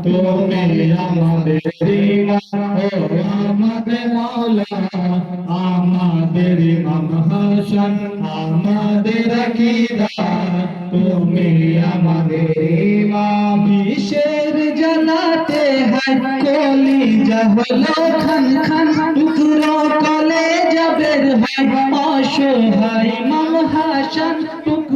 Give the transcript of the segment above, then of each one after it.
আমাদের আমাদের মাওলা আমাদের তুমি আমাদের কিসের জানাতে হলো খান খান টুকরো কলে যাবের হয় অসহায় মাম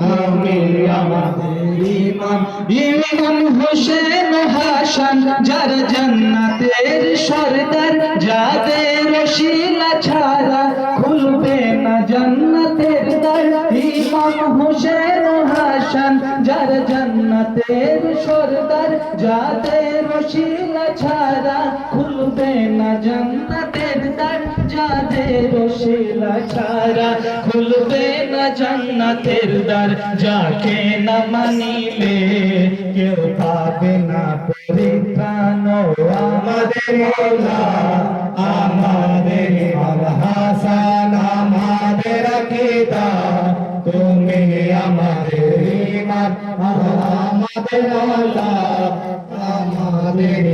তুমি আমাদের ইমাম। ইমাম হোসেন হাসান, যার জান্নাতের সরদার, যাদের রশিলা ছাড়া খুলবে না জান্নাতের দ্বার। ইমাম হোসেন হাসান, যার জান্নাতের সরদার, যাদের রশিলা ছাড়া খুলবে না জান্নাতের ছাড়া খুলবে না জান্নাতের দ্বার, যাকে না মানিলে কেউ পাবে না পরিত্রাণ। আমাদের মাওলা আমাদের হাসান, আমাদের তুমি আমাদের আমাদের মাওলা আমাদের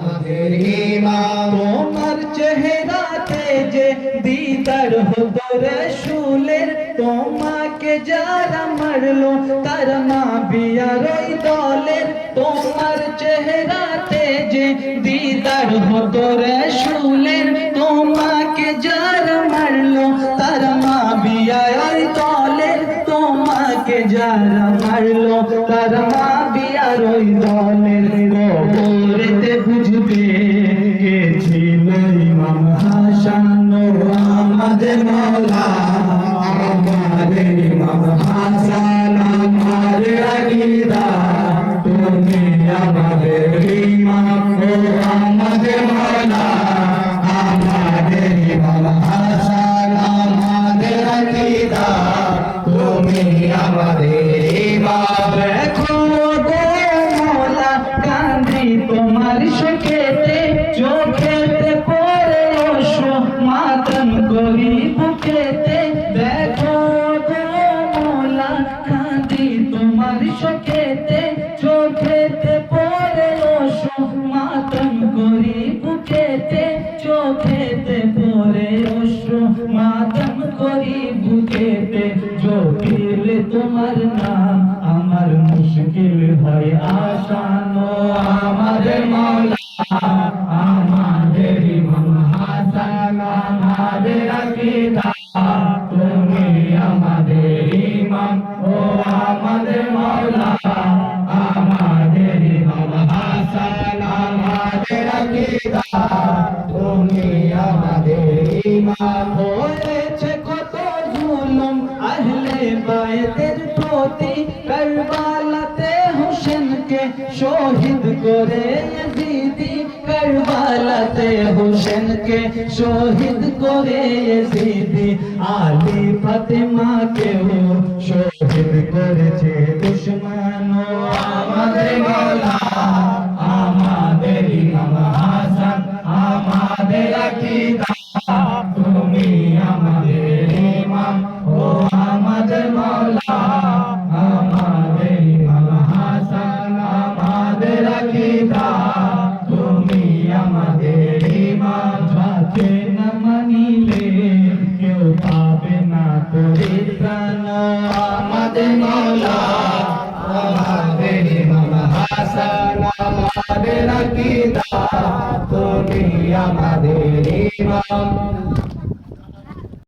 আমাদের ইমাম। তোমার চেহারাতে যে দিদার হতো রসুলের তোমাকে যারা মারলো তার মা বিয়ার ওই দলের। তোমার চেহারাতে যে দিদার হতো রসুলের তোমাকে যারা মারলো তার মা বিয়ার ওই দলের। তোমাকে যারা মারলো তার মা বিয়ার ওই দলের। তুমি আমাদের ইমাম ও আমাদের কান্দি তোমার শোকেতে চোখেতে পড়ে ওসো মাতম করি বুকেতে ওসো মাতম করি বুকেতে, চোখেতে পড়ে ওসো মাতম করি বুকেতে। জপিলে তোমার নাম আমার মুশকিল হয় আসানো আমাদের মাওলা আমাদের ইমাম হাসান, আমাদের আকীদা। তুমি আমাদের ইমাম, ও আমাদের মাওলা হয়েছে কত জুলুম, আহলে বায়তের প্রতি শহীদ করে ইয়াজিদি কারবালাতে হোসেনকে শহীদ শহীদ করেছে দুশ্মন আমাদের আমাদের আমাদের পাবে না পরিত্রাণ আমাদের মাওলা আমাদের হাসান আমাদের কিতা তুমি আমাদের ইমাম।